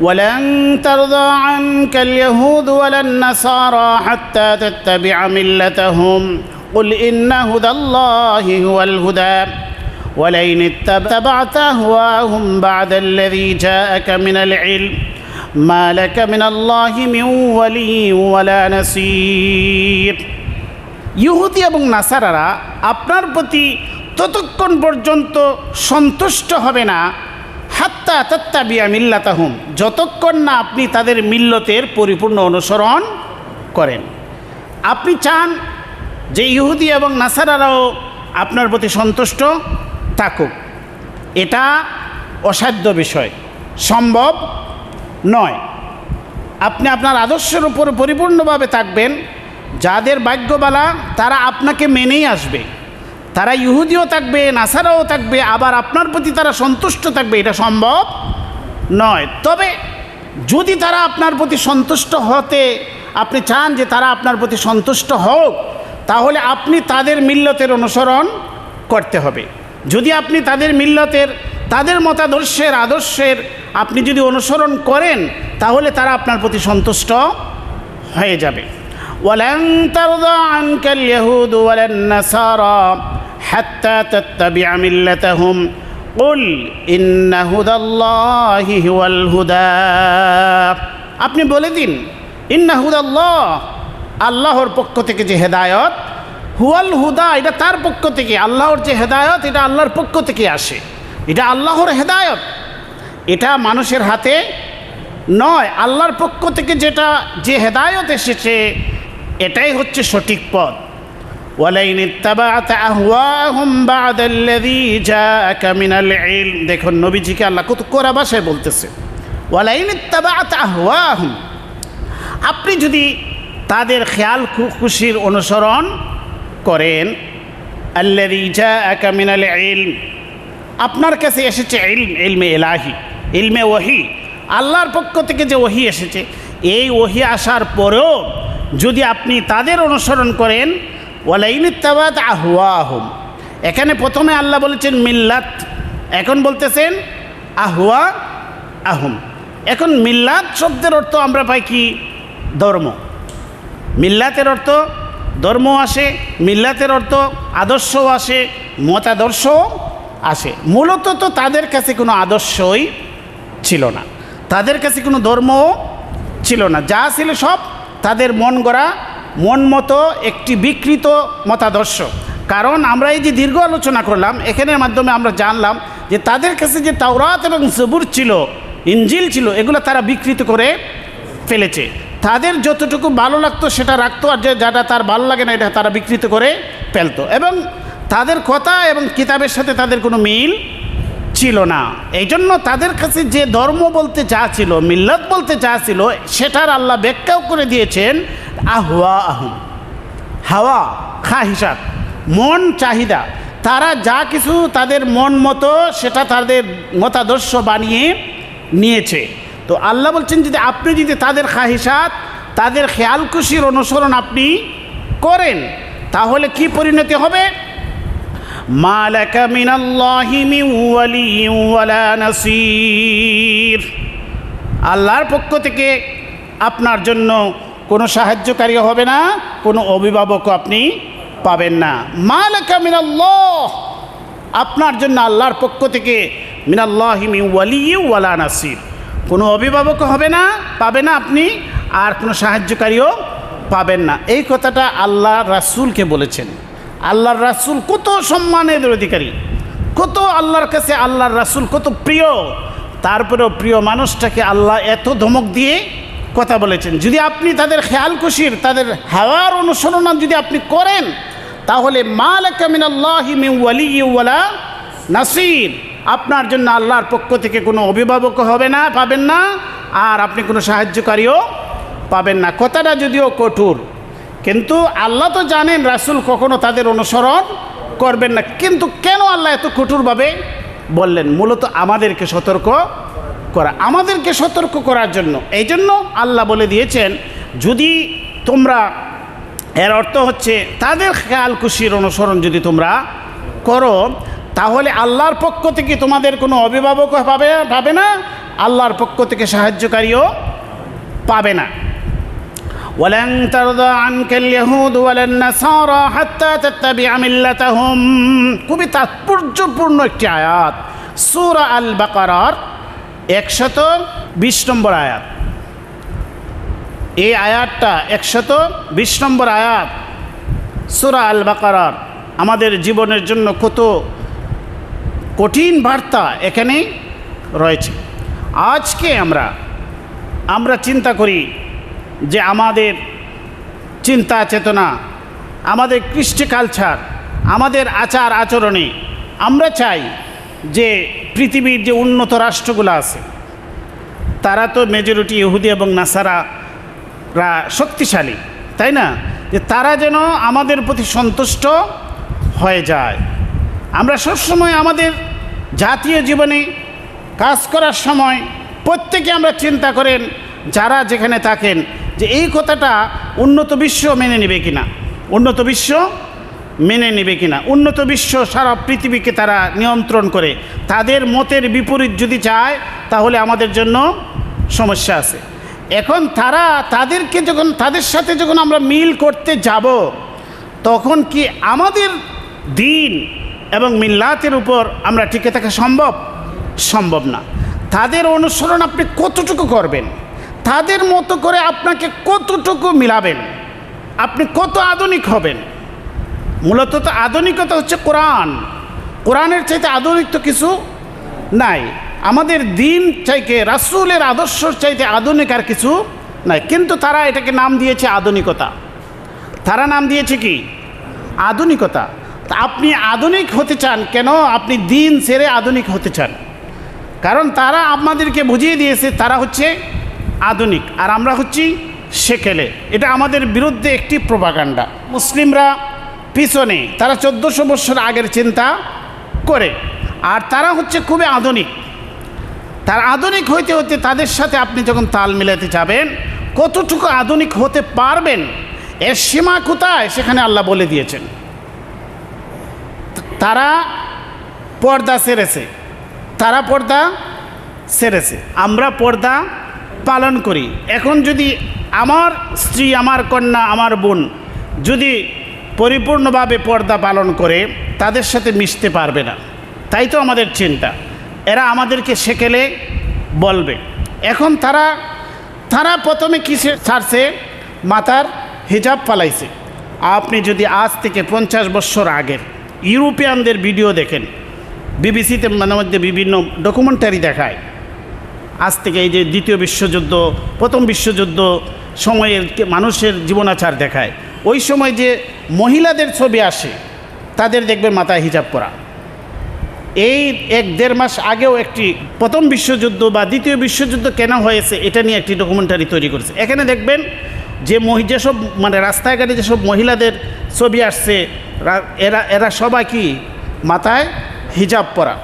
ولن ترضى عنك اليهود ولا النصارى حتى تتبع ملتهم قل إن هدى الله هو الهدى ولئن اتبعت أهواهم بعد الذي جاءك من العلم ما لك من الله من ولي ولا نصير ইহুদি এবং নাসারারা আপনার প্রতি ততক্ষণ পর্যন্ত সন্তুষ্ট হবে না হাত্তা তাত্তা বিয়া মিল্লাতাহুম, যতক্ষণ না আপনি তাদের মিল্লতের পরিপূর্ণ অনুসরণ করেন। আপনি চান যে ইহুদি এবং নাসারারাও আপনার প্রতি সন্তুষ্ট থাকুক। এটা অসাধ্য বিষয়, সম্ভব নয়। আপনি আপনার আদর্শের উপর পরিপূর্ণভাবে থাকবেন, যাদের ভাগ্যবালা তারা আপনাকে মেনেই আসবে। তারা ইহুদিও থাকবে, নাসারাও থাকবে, আবার আপনার প্রতি তারা সন্তুষ্ট থাকবে, এটা সম্ভব নয়। তবে যদি তারা আপনার প্রতি সন্তুষ্ট হতে, আপনি চান যে তারা আপনার প্রতি সন্তুষ্ট হোক, তাহলে আপনি তাদের মিল্লতের অনুসরণ করতে হবে। যদি আপনি তাদের মিল্লতের, তাদের মতাদর্শের, আদর্শের আপনি যদি অনুসরণ করেন, তাহলে তারা আপনার প্রতি সন্তুষ্ট হয়ে যাবে। ওয়ালান্তারদ আনকাল ইয়াহুদ ওয়ালান নাসারা। حتى تتبع ملتهم قل إن هدى الله هو الهدى আপনি বলে দিন ইন্না হুদাল্লাহ আল্লাহর পক্ষ থেকে যে হেদায়ত হুয়াল হুদা এটা তার পক্ষ থেকে আল্লাহর যে হেদায়ত এটা আল্লাহর পক্ষ থেকে আসে এটা আল্লাহর হেদায়ত এটা মানুষের হাতে নয় আল্লাহর পক্ষ থেকে যেটা যে হেদায়ত এসেছে এটাই হচ্ছে সঠিক পথ ওয়ালাইন ইত্তাবাআত আহওয়াহুম বা'দাল্লাযী জাআকা মিনাল ইলম। দেখুন, নবীজিকে আল্লাহ কত কোরা ভাষায় বলতেছে, ওয়ালাইন ইত্তাবাআত আহওয়াহুম। আপনি যদি তাদের খেয়াল খুশির অনুসরণ করেন, আল্লাযী জাআকা মিনাল ইলম, আপনার কাছে এসেছে ইলম, ইলমে এলাহি ইলমে ওহি। আল্লাহর পক্ষ থেকে যে ওহি এসেছে, এই ওহি আসার পরেও যদি আপনি তাদের অনুসরণ করেন ওয়ালাইনিত্তাবাদ আহুয়া আহম এখানে প্রথমে আল্লাহ বলেছেন মিল্লাত। এখন বলতেছেন আহুয়া আহম এখন মিল্লাত শব্দের অর্থ আমরা পাই কি? ধর্ম। মিল্লাতের অর্থ ধর্ম আসে, মিল্লাতের অর্থ আদর্শও আসে, মতাদর্শও আসে। মূলত তো তাদের কাছে কোনো আদর্শই ছিল না। তাদের কাছে কোনো ধর্মও ছিল না। যা ছিল সব তাদের মন গড়া মন মতো একটি বিকৃত মতাদর্শ। কারণ আমরা এই যে দীর্ঘ আলোচনা করলাম, এখানের মাধ্যমে আমরা জানলাম যে তাদের কাছে যে তাওরাত এবং জবুর ছিল ইঞ্জিল ছিল, এগুলো তারা বিকৃত করে ফেলেছে। তাদের যতটুকু ভালো লাগতো সেটা রাখতো, আর যে যেটা তার ভালো লাগে না এটা তারা বিকৃত করে ফেলতো। এবং তাদের কথা এবং কিতাবের সাথে তাদের কোনো মিল ছিল না। এই জন্য তাদের কাছে যে ধর্ম বলতে যা ছিল মিল্লত বলতে ছিল সেটার আল্লাহ ব্যাখ্যাও করে দিয়েছেন আহুয়া আহম হাওয়া খা হিসাব মন, চাহিদা। তারা যা কিছু তাদের মন মতো, সেটা তাদের মতাদর্শ বানিয়ে নিয়েছে। তো আল্লাহ বলছেন, যদি আপনি যদি তাদের খাহিসাত, তাদের খেয়াল খুশির অনুসরণ আপনি করেন, তাহলে কি পরিণতি হবে? মালাকা মিনাল্লাহি মিন ওয়ালিয়্যিন ওয়ালা নাসীর। আল্লাহর পক্ষ থেকে আপনার জন্য কোনো সাহায্যকারী হবে না, কোনো অভিভাবকও আপনি পাবেন না। মালাকা মিনাল্লাহ, আপনার জন্য আল্লাহর পক্ষ থেকে মিনাল্লাহি মিন ওয়ালিয়্যিন ওয়ালা নাসীর। কোনো অভিভাবক হবে না, পাবে না আপনি, আর কোনো সাহায্যকারীও পাবেন না। এই কথাটা আল্লাহ রাসূলকে বলেছেন। আল্লাহর রাসুল কত সম্মানের অধিকারী, কত আল্লাহর কাছে আল্লাহর রাসুল কত প্রিয়, তারপরেও প্রিয় মানুষটাকে আল্লাহ এত ধমক দিয়ে কথা বলেছেন। যদি আপনি তাদের খেয়াল খুশির, তাদের হাওয়ার অনুসরণ যদি আপনি করেন, তাহলে নাসির, আপনার জন্য আল্লাহর পক্ষ থেকে কোনো অভিভাবক হবে না, পাবেন না, আর আপনি কোনো সাহায্যকারীও পাবেন না। কথাটা যদিও কঠোর কিন্তু আল্লাহ তো জানেন রাসূল কখনো তাদের অনুসরণ করবেন না। কিন্তু কেন আল্লাহ এত কঠোরভাবে বললেন? মূলত আমাদেরকে সতর্ক করা। আমাদেরকে সতর্ক করার জন্য। এই জন্য আল্লাহ বলে দিয়েছেন, যদি তোমরা, এর অর্থ হচ্ছে তাদের খেয়াল খুশির অনুসরণ যদি তোমরা করো, তাহলে আল্লাহর পক্ষ থেকে তোমাদের কোনো অভিভাবক পাবে পাবে না, আল্লাহর পক্ষ থেকে সাহায্যকারীও পাবে না। ولن ترضى عنك اليهود ولا النصارى حتى تتبع ملتهم খুবই তাৎপর্যপূর্ণ একটি আয়াত সূরা আল বাকারার একশত বিশ নম্বর আয়াত এই আয়াতটা একশত বিশ নম্বর আয়াত সূরা আল বাকারার আমাদের জীবনের জন্য কত কঠিন বার্তা এখানে রয়েছে আজকে আমরা আমরা চিন্তা করি যে আমাদের চিন্তা, চেতনা, আমাদের কৃষ্টি কালচার আমাদের আচার আচরণে আমরা চাই যে পৃথিবীর যে উন্নত রাষ্ট্রগুলো আছে, তারা তো মেজরিটি ইহুদি এবং নাসারারা শক্তিশালী, তাই না? যে তারা যেন আমাদের প্রতি সন্তুষ্ট হয়ে যায়। আমরা সবসময় আমাদের জাতীয় জীবনে কাজ করার সময় প্রত্যেকে আমরা চিন্তা করেন, যারা যেখানে থাকেন যে এই কথাটা উন্নত বিশ্ব মেনে নেবে কিনা? উন্নত বিশ্ব মেনে নেবে কিনা? উন্নত বিশ্ব সারা পৃথিবীকে তারা নিয়ন্ত্রণ করে। তাদের মতের বিপরীত যদি চায়, তাহলে আমাদের জন্য সমস্যা আছে। এখন তারা তাদেরকে যখন, তাদের সাথে যখন আমরা মিল করতে যাব, তখন কি আমাদের দিন এবং মিল্লাতের উপর আমরা টিকে থাকা সম্ভব? সম্ভব না। তাদের অনুসরণ আপনি কতটুকু করবেন? তাদের মতো করে আপনাকে কতটুকু মিলাবেন? আপনি কত আধুনিক হবেন? মূলত তো আধুনিকতা হচ্ছে কোরআন। কোরআনের চাইতে আধুনিক তো কিছু নাই। আমাদের দিন চাইতে, রাসূলের আদর্শ চাইতে আধুনিক আর কিছু নাই। কিন্তু তারা এটাকে নাম দিয়েছে আধুনিকতা। তারা নাম দিয়েছে কি? আধুনিকতা। আপনি আধুনিক হতে চান কেন? আপনি দিন ছেড়ে আধুনিক হতে চান। কারণ তারা আমাদেরকে বুঝিয়ে দিয়েছে, তারা হচ্ছে আধুনিক। আর আমরা হচ্ছি সেকেলে। এটা আমাদের বিরুদ্ধে একটি প্রপাগান্ডা। মুসলিমরা পিছনে, তারা চোদ্দোশো বছর আগের চিন্তা করে। আর তারা হচ্ছে খুবই আধুনিক। তার আধুনিক হইতে হইতে তাদের সাথে আপনি যখন তাল মিলাতে যাবেন, কতটুকু আধুনিক হতে পারবেন, এর সীমা কোথায়, সেখানে আল্লাহ বলে দিয়েছেন। তারা পর্দা সেরেছে। তারা পর্দা সেরেছে। আমরা পর্দা পালন করি। এখন যদি আমার স্ত্রী, আমার কন্যা, আমার বোন যদি পরিপূর্ণভাবে পর্দা পালন করে, তাদের সাথে মিশতে পারবে না। তাই তো আমাদের চিন্তা। এরা আমাদেরকে সেকেলে বলবে। এখন তারা তারা প্রথমে কিসে ছাড়ছে? মাথার হিজাব পালাইছে আপনি যদি আজ থেকে পঞ্চাশ বছর আগের ইউরোপিয়ানদের ভিডিও দেখেন, বিবিসিতে মাঝে মধ্যে বিভিন্ন ডকুমেন্টারি দেখায় আজ থেকে এই যে দ্বিতীয় বিশ্বযুদ্ধ, প্রথম বিশ্বযুদ্ধ সময়ের মানুষের জীবনাচার দেখায়। ওই সময় যে মহিলাদের ছবি আসে, তাদের দেখবেন মাথায় হিজাব পরা। এই এক দেড় মাস আগেও একটি প্রথম বিশ্বযুদ্ধ বা দ্বিতীয় বিশ্বযুদ্ধ কেন হয়েছে, এটা নিয়ে একটি ডকুমেন্টারি তৈরি করেছে। এখানে দেখবেন যে মহি, যেসব মানে রাস্তাঘাটে যেসব মহিলাদের ছবি আসছে এরা এরা সবাই কি? মাথায় হিজাব পরা।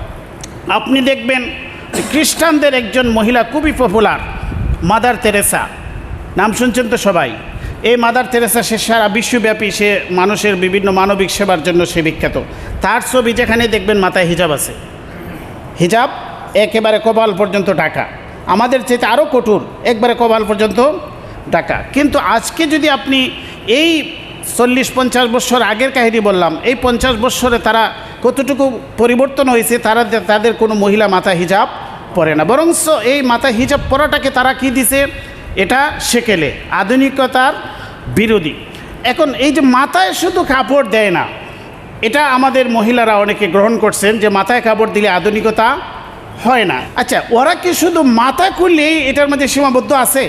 আপনি দেখবেন খ্রিস্টানদের একজন মহিলা খুবই পপুলার মাদার তেরেসা। নাম শুনছেন তো সবাই? এই মাদার তেরেসা, সে সারা বিশ্বব্যাপী সে মানুষের বিভিন্ন মানবিক সেবার জন্য সে বিখ্যাত। তার ছবি যেখানে দেখবেন, মাথায় হিজাব আছে। হিজাব একেবারে কপাল পর্যন্ত টাকা আমাদের চাইতে আরও কঠোর, একবারে কপাল পর্যন্ত টাকা কিন্তু আজকে যদি আপনি এই চল্লিশ পঞ্চাশ বছর আগের কাহিনী বললাম, এই পঞ্চাশ বছরে তারা কতটুকু পরিবর্তন হয়েছে, তারা তাদের কোনো মহিলা মাথা হিজাব পরে না। বরঞ্চ এই মাথা হিজাব পরাটাকে তারা কি দিছে? এটা সেকেলে, আধুনিকতার বিরোধী। এখন এই যে মাথায় শুধু কাপড় দেয় না, এটা আমাদের মহিলারা অনেকে গ্রহণ করছেন যে মাথায় কাপড় দিলে আধুনিকতা হয় না। আচ্ছা ওরা কি শুধু মাথা খুললেই এটার মধ্যে সীমাবদ্ধ আছে?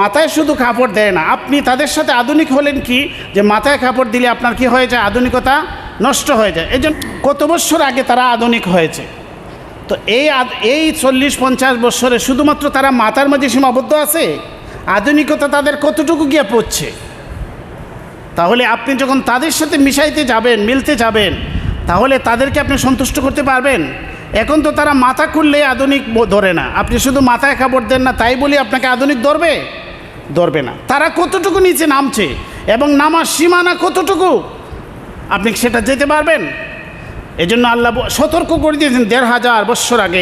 মাথায় শুধু কাপড় দেয় না। আপনি তাদের সাথে আধুনিক হলেন কি? যে মাথায় কাপড় দিলে আপনার কি হয়ে যায়? আধুনিকতা নষ্ট হয়ে যায়। এই কত বছর আগে তারা আধুনিক হয়েছে? তো এই এই চল্লিশ পঞ্চাশ বছরে শুধুমাত্র তারা মাথার মধ্যে সীমাবদ্ধ আছে? আধুনিকতা তাদের কতটুকু গিয়ে পড়ছে? তাহলে আপনি যখন তাদের সাথে মিশাইতে যাবেন, মিলতে যাবেন, তাহলে তাদেরকে আপনি সন্তুষ্ট করতে পারবেন? এখন তো তারা মাথা খুললে আধুনিক ধরে না। আপনি শুধু মাথায় কাপড় দেন না, তাই বলি আপনাকে আধুনিক ধরবে? ধরবে না। তারা কতটুকু নিচে নামছে এবং নামার সীমানা কতটুকু? আপনি সেটা যেতে পারবেন? এই জন্য আল্লাহ সতর্ক করে দিয়েছেন, দেড় হাজার বৎসর আগে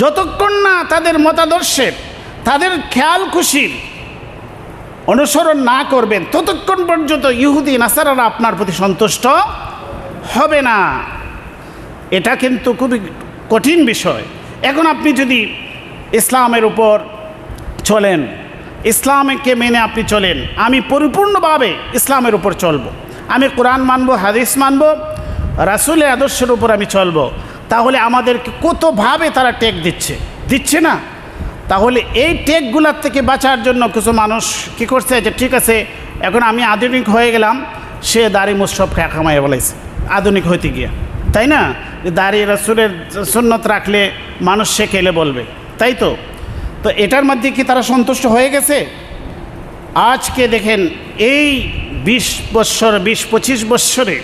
যতক্ষণ না তাদের মতাদর্শের তাদের খেয়াল খুশির অনুসরণ না করবেন, ততক্ষণ পর্যন্ত ইহুদি, নাসারারা আপনার প্রতি সন্তুষ্ট হবে না। এটা কিন্তু খুবই কঠিন বিষয়। এখন আপনি যদি ইসলামের উপর চলেন ইসলামকে মেনে আপনি চলেন। আমি পরিপূর্ণভাবে ইসলামের উপর চলব। আমি কোরআন মানব, হাদিস মানব, রাসুলের আদর্শের উপর আমি চলব। তাহলে আমাদেরকে কতভাবে তারা টেক দিচ্ছে? দিচ্ছে না? তাহলে এই টেকগুলার থেকে বাঁচার জন্য কিছু মানুষ কি করছে যে, ঠিক আছে, এখন আমি আধুনিক হয়ে গেলাম, সে দাড়ি মুসরফ কামাই বলেছে। আধুনিক হইতে গিয়ে। তাই না? দাড়ি রাসুলের সুন্নত রাখলে মানুষ সে খেলে বলবে। তাই তো? তো এটার মধ্যে কি তারা সন্তুষ্ট হয়ে গেছে? আজকে দেখেন, এই বিশ বৎসর, বিশ পঁচিশ বৎসরে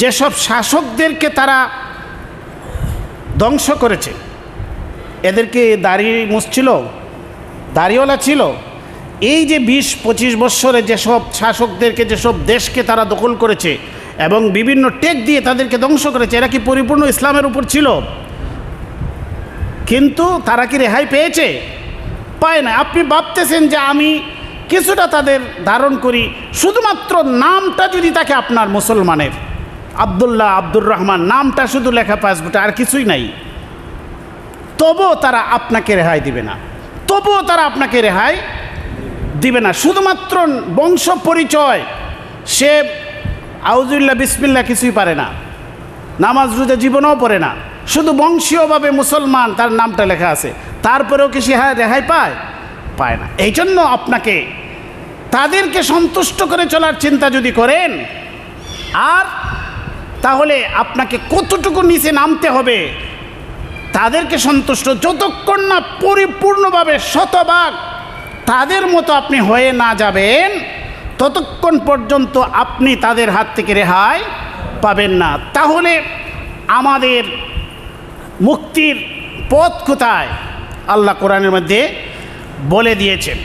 যেসব শাসকদেরকে তারা ধ্বংস করেছে এদেরকে দাড়ি মুছছিল দাড়িওয়ালা ছিল? এই যে বিশ পঁচিশ বৎসরে যেসব শাসকদেরকে, যেসব দেশকে তারা দখল করেছে এবং বিভিন্ন টেক দিয়ে তাদেরকে ধ্বংস করেছে, এরা কি পরিপূর্ণ ইসলামের উপর ছিল? কিন্তু তারা কি রেহাই পেয়েছে? পায় না। আপনি ভাবতেছেন যে আমি কিছুটা তাদের ধারণ করি, শুধুমাত্র নামটা যদি থাকে আপনার মুসলমানের, আবদুল্লাহ আব্দুর রহমান, নামটা শুধু লেখা পাসপোর্টে আর কিছুই নাই। তবুও তারা আপনাকে রেহাই দিবে না। তবুও তারা আপনাকে রেহাই দিবে না। শুধুমাত্র বংশ পরিচয়, সে আউজুল্লাহ বিসমিল্লা কিছুই পারে না। নামাজ রোজা জীবনেও পড়ে না। শুধু বংশীয়ভাবে মুসলমান, তার নামটা লেখা আছে। তারপরেও কি সে রেহাই পায়? পায় না। এই জন্য আপনাকে তাদেরকে সন্তুষ্ট করে চলার চিন্তা যদি করেন, আর তাহলে আপনাকে কতটুকু নিচে নামতে হবে, তাদেরকে সন্তুষ্ট যতক্ষণ না পরিপূর্ণভাবে শতভাগ তাদের মতো আপনি হয়ে না যাবেন, ততক্ষণ পর্যন্ত আপনি তাদের হাত থেকে রেহাই পাবেন না। তাহলে আমাদের মুক্তির পথ কোথায়? আল্লাহ কোরআনের মধ্যে বলে দিয়েছেন।